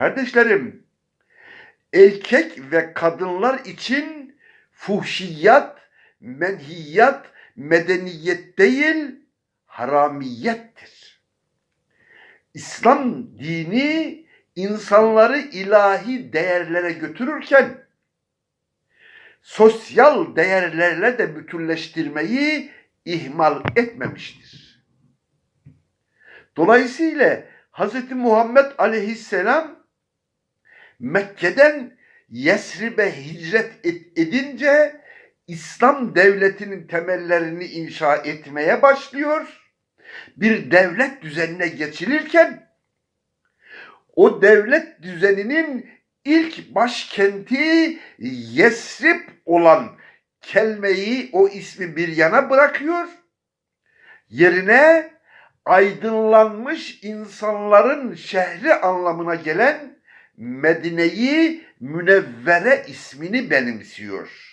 Kardeşlerim, erkek ve kadınlar için fuhşiyat, menhiyat, medeniyet değil, haramiyettir. İslam dini insanları ilahi değerlere götürürken sosyal değerlerle de bütünleştirmeyi ihmal etmemiştir. Dolayısıyla Hz. Muhammed aleyhisselam Mekke'den Yesrib'e hicret et- edince İslam devletinin temellerini inşa etmeye başlıyor. Bir devlet düzenine geçilirken o devlet düzeninin ilk başkenti Yesrib olan kelimeyi, o ismi bir yana bırakıyor. Yerine aydınlanmış insanların şehri anlamına gelen Medine'yi Münevvere ismini benimsiyor.